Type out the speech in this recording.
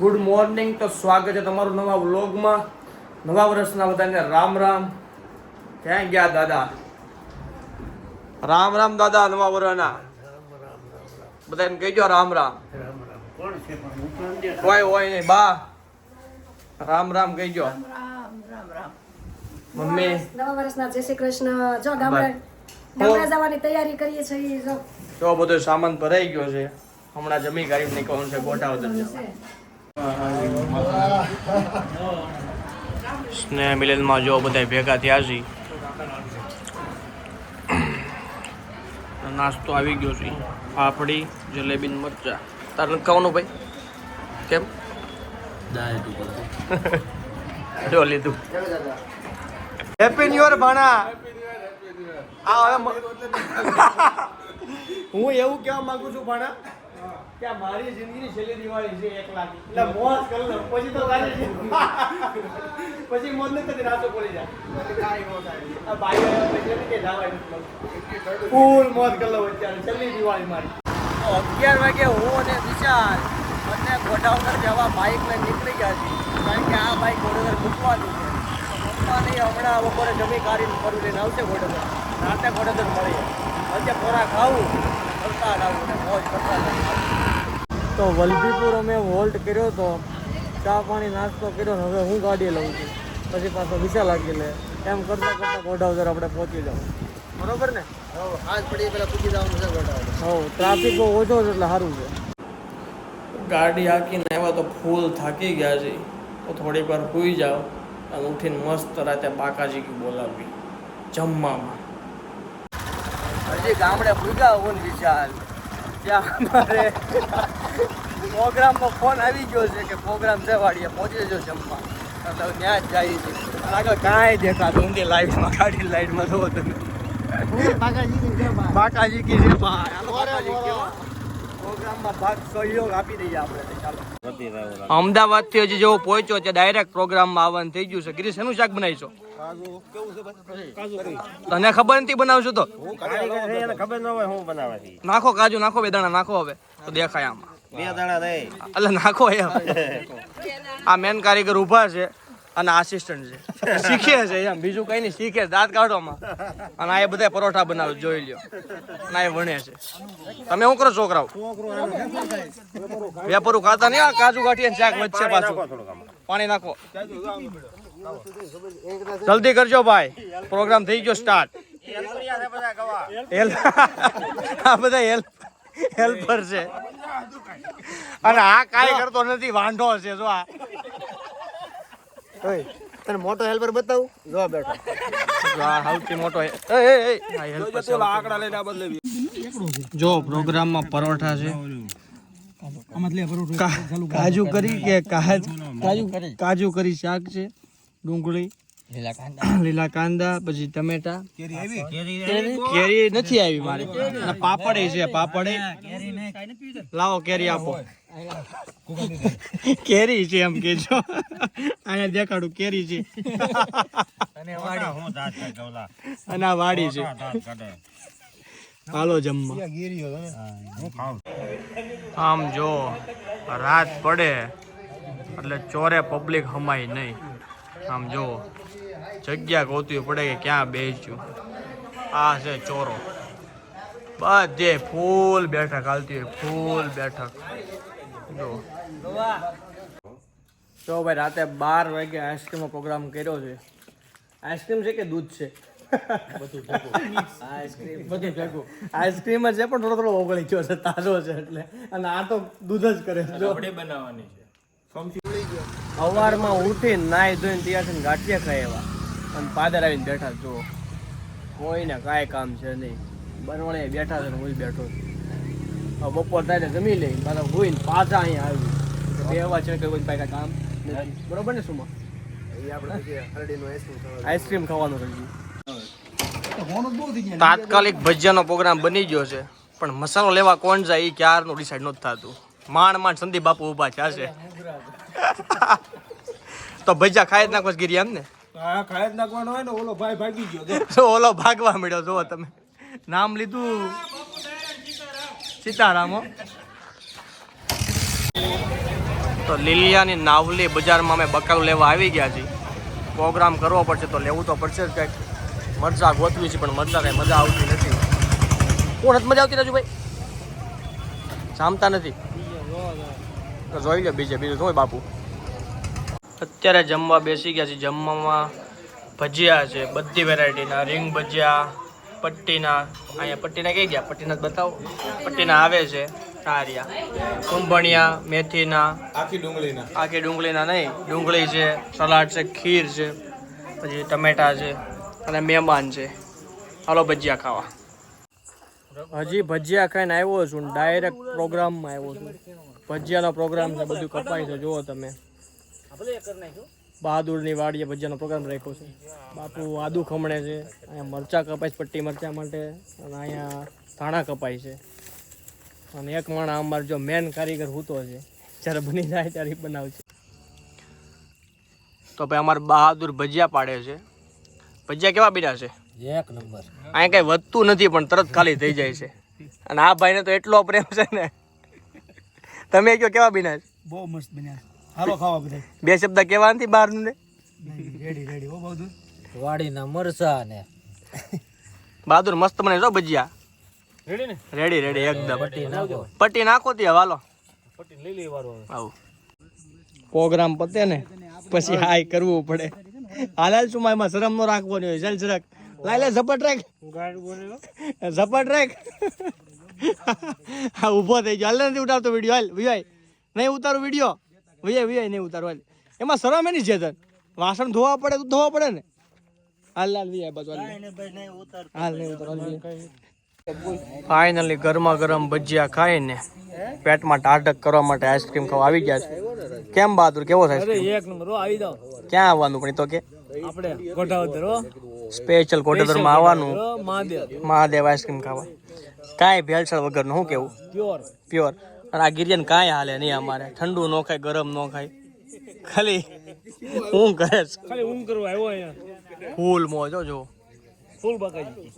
Good morning તો સ્વાગત છે તમારું નવા વ્લોગમાં. નવા વર્ષના બધાને રામ રામ. ક્યાં ગયા દાદા? રામ રામ દાદા નવા વર્ષના. બધાને કહેજો રામ રામ. હોય હોય નહીં બા. રામ રામ કહેજો મમ્મી. નવા વર્ષના જય શ્રી કૃષ્ણ. જો ગામડે. ગામડે જવાની તૈયારી કરીએ છીએ જો. બધો સામાન ભરાઈ ગયો છે. હમણાં જમી ગરીબ નીકળવાનું છે ગોઠાવદર છે. સ્નેહ મિલનમાં જો બધા ભેગા થયા છે. નાસ્તો આવી ગયો છે. પાપડી જલેબી મરચા. તારે ખાવાનું ભાઈ? કેમ? જો લીધું. હેપી ન્યુ યર ભાણા. આ હવે હું એવું કહેવા માંગુ છું ભાણા કે મારી જિંદગીની છેલ્લી દિવાળી છે એક લાખ. એટલે મોજ કરી પછી તો તારી પછી મોજ નહીં થતી રાતો પડી જાય. ભાઈ આવ્યા પછી એમ કે જવાય ફૂલ મોજ કરો અત્યારે. છેલ્લી દિવાળી મારી. અગિયાર વાગે હું અને વિશાલ બંને ગોડાઉનર જવા બાઇક લઈને નીકળી ગયા છે કારણ કે આ બાઇક ગોડાઉનર મૂકવાનું છે. મૂકવા નહીં હમણાં બપોરે જમી કાઢીને ફરું લઈને આવશે ગોડાઉનર. રાતે ગોડાઉનર મળીએ. વચ્ચે ખોરાક ખાવું. તો વલભીપુર અમે હોલ્ટ કર્યો તો ચા પાણી નાસ્તો કર્યો ને હવે હું ગાડી લઉં છું. પછી પાછો વિશાલ લાગી લે. એમ કરતા કરતા ગોઠાવદર આપણે પહોંચી જાવ બરોબર ને? આજ પડી પેલા પૂછી જવાનું છે ગોઠાવદર હો ટ્રાફિક બહુ ઓછો સારું છે. ગાડી હાકીને આવ્યા તો ફૂલ થાકી ગયા છે. તો થોડીક વાર સૂઈ જાઓ અને ઉઠીને મસ્ત રાતે બાકાજી બોલાવી. જમવામાં. હજી ગામડે ભૂગા હું વિશાલ. ત્યાં અમારે પ્રોગ્રામમાં ફોન આવી ગયો છે કે પ્રોગ્રામ છે વાડીએ પહોંચી જજો જમવા. તો ત્યાં જ જાય છે આગળ કાંઈ દેખાતું ઊંધી લાઈટમાં ગાડી લાઈટમાં જોવો તમે. બાકાજી કી છે બાકાજી કેવા? પ્રોગ્રામમાં અમદાવાદથી હજી જેવો પહોંચ્યો છે ડાયરેક્ટ પ્રોગ્રામમાં આવવાનું થઈ ગયું છે. ગિરીશ એનું શાક બનાવીશો? તને ખબર નથી બનાવશો તો? ખબર ન હોય હું બનાવે છે. નાખો કાજુ નાખો બે દાણા નાખો હવે. તો દેખાય આમાં. બે દાણા નહીં. એટલે નાખો એ આ મેન કારીગર ઊભા છે. અને આસિસ્ટન્ટ છે. શીખે છે એમ. બીજું કઈ નહીં શીખે દાંત કાઢવામાં. અને આ બધા પરોઠા બનાવે જોઈ લ્યો. અને આ ભણે છે. તમે શું કરો છોકરાઓ? વેપારું ખાતા નહીં આ કાજુ ગાંઠિયા ને શાક વચ્ચે પાછું. પાણી નાખો. જલ્દી કરજો ભાઈ. પ્રોગ્રામ થઈ ગયો સ્ટાર્ટ આ બધા હેલ્પ હેલ્પર છે. અને આ કાંઈ કરતો નથી વાંઢો છે જો આ. તને મોટો હેલ્પર બતાવું? જો બેઠો. વાહ આ સૌથી મોટો એ, એ, એ, આ helper છે સૌથી. જો પ્રોગ્રામમાં પરોઠા છે. કાજુ કરી કે કાજ? કાજુ કાજુ કરી શાક છે ડુંગળી લીલા કાંદા. પછી ટમેટા. કેરી નથી આવી મારી. અને પાપડ છે પાપડ લાવો કેરી આપો. કેરી છે એમ કેજો. અહીંયા દેખાડું કેરી છે. અને આ વાડી છે. હાલો જમવા. આમ જો રાત પડે એટલે ચોરે પબ્લિક હમાય નહીં. આમ જો જગ્યા ગોતવી પડે કે ક્યાં બેસ્યું. આ છે ચોરો. બધે ફૂલ બેઠક હાલતી હોય ફૂલ બેઠક. જો ભાઈ રાતે બાર વાગે આઈસ્ક્રીમનો પ્રોગ્રામ કર્યો છે. આઈસ્ક્રીમ છે કે દૂધ છે? આઈસ્ક્રીમ છે પણ થોડો થોડો ઓગળી ગયો છે તાજો છે એટલે. અને આ તો દૂધ જ કરે છે. જો. સવારમાં ઉઠીને નાઈ ધોઈને તૈયાર થઈને ગાંઠિયા ખાય એવા અને પાદર આવીને બેઠા જુઓ. કોઈને કાંઈ કામ છે નહીં. બનવણે બેઠા છે ને હું જ બેઠો છું. બપોર થાય જમી લઈ પાછા હોઈને પાછા અહીંયા આવી. બે એવા છે કે કોઈ પાસે કામ નથી. બરોબર ને શું આઈસ્ક્રીમ ખાવાનું રહ્યું તાત્કાલિક ભજીયાનો પ્રોગ્રામ બની ગયો છે. પણ મસાલો લેવા કોણ જાય એ ક્યારનું ડિસાઈડ નથી થતું. માંડ માંડ સંદીપ બાપુ ઊભા થયા છે. તો ભજીયા ખાઈ જ નાખો ગીરી એમ ને? ખાઈ જ નાખવાનો હોય ને ઓલો ભાઈ ભાગી ગયો. તો ઓલો ભાગવા મળ્યો જુઓ તમે. નામ લીધું. સીતારામ. તો લીલિયાની નાવલી બજારમાં અમે બકાલું લેવા આવી ગયા છીએ. પ્રોગ્રામ કરવો પડશે તો લેવું તો પડશે જ કંઈક. મરચા ગોતવી છે, પણ મરચા કંઈ મજા આવતી નથી. કોણ મજા આવતી રાજુભાઈ? જામતા નથી. જોઈ લે બીજે, બીજું શું બાપુ? અત્યારે જમવા બેસી ગયા છે જમવામાં ભજીયા છે, બધી વેરાયટીના રીંગ ભજીયા પટ્ટીના અહીંયા પટ્ટીના કઈ ગયા? પટ્ટીના બતાવો. પટ્ટીના આવે છે સારિયા કુંભણિયા મેથીના. આખી ડુંગળીના. આખી ડુંગળીના નહીં ડુંગળી છે સલાડ છે ખીર છે પછી ટમેટા છે અને મહેમાન છે. હાલો ભજીયા ખાવા. હજી ભજીયા ખાઈને આવ્યો છું ડાયરેક્ટ પ્રોગ્રામમાં આવ્યો છું. ભજીયાનો પ્રોગ્રામ છે બધું કપાય છે જુઓ તમે. બહાદુરની વાડીએ ભજીયાનો પ્રોગ્રામ રાખ્યો છે. બાપુ આદુ ખમણે છે. અહીંયા મરચાં કપાય છે પટ્ટી મરચાં માટે અને અહીંયા ધાણા કપાય છે. અને એક માણા અમારો જો મેન કારીગર હૂતો છે. જ્યારે બની જાય ત્યારે બનાવશે. તો ભાઈ અમારે બહાદુર ભજીયા પાડે છે. ભજીયા કેવા બીડા છે? એક નંબર. અહીંયા કઈ વધતું નથી પણ તરત ખાલી થઈ જાય છે. અને આ ભાઈને તો એટલો પ્રેમ છે ને. તમે કયો કેવા બીના છે? બહુ મસ્ત બન્યા હાલો ખાવા બધા. બે શબ્દ કેવા નથી બહારનું ને? રેડી રેડી હો બધું વાડીના મરસા ને. બહાદુર મસ્ત મને જો ભજીયા. રેડી ને? રેડી રેડી એકદમ. પટ્ટી નાખો. પટ્ટી નાખો ત્યાં હાલો. પટ્ટી લઈ લઈ વારો આવું. પ્રોગ્રામ પતે ને પછી હાય કરવું પડે. હાલાલ શું એમાં શરમ નો રાખવાની હોય? ચાલ જરાક. લાઈ લે ઝપટ રાખ. ઝપટ રાખ. હા ઊભો થઈ ગયો. હાલ નથી ઉતારતો વીડિયો હાલ વિજય નહીં ઉતારું વીડિયો. વિજય વિજય નહીં ઉતારવા એમાં શરમ એની છે વાસણ ધોવા પડે તો ધોવા પડે ને? હાલ લાલ વિજય બાજુ હાલ. નહીં ઉતારવા ફાઇનલી ગરમા ગરમ ભજીયા ખાઈને પેટમાં ટાટક કરવા માટે આઈસ્ક્રીમ ખાવા આવી ગયા છે. કેમ બહાદુર? કેવો થાય એક નંબર આવી જાવ ક્યાં આવવાનું પણ તો કે? આપણે કોઠાવતર હો. સ્પેશિયલ કોટેધરમાં આવવાનું. મહાદેવ. મહાદેવ આઈસ્ક્રીમ ખાવા. કાંઈ ભેળસેળ વગરનું શું કેવું? પ્યોર પ્યોર અને આ ગિરિયન કાંઈ હાલે નહીં અમારે. ઠંડુ ન ખાય ગરમ ન ખાય. ખાલી હું કરે ખાલી ઊંઘ કરવા આવ્યો અહીંયા. ફૂલ મોજ હો જો. ફૂલ બકાજી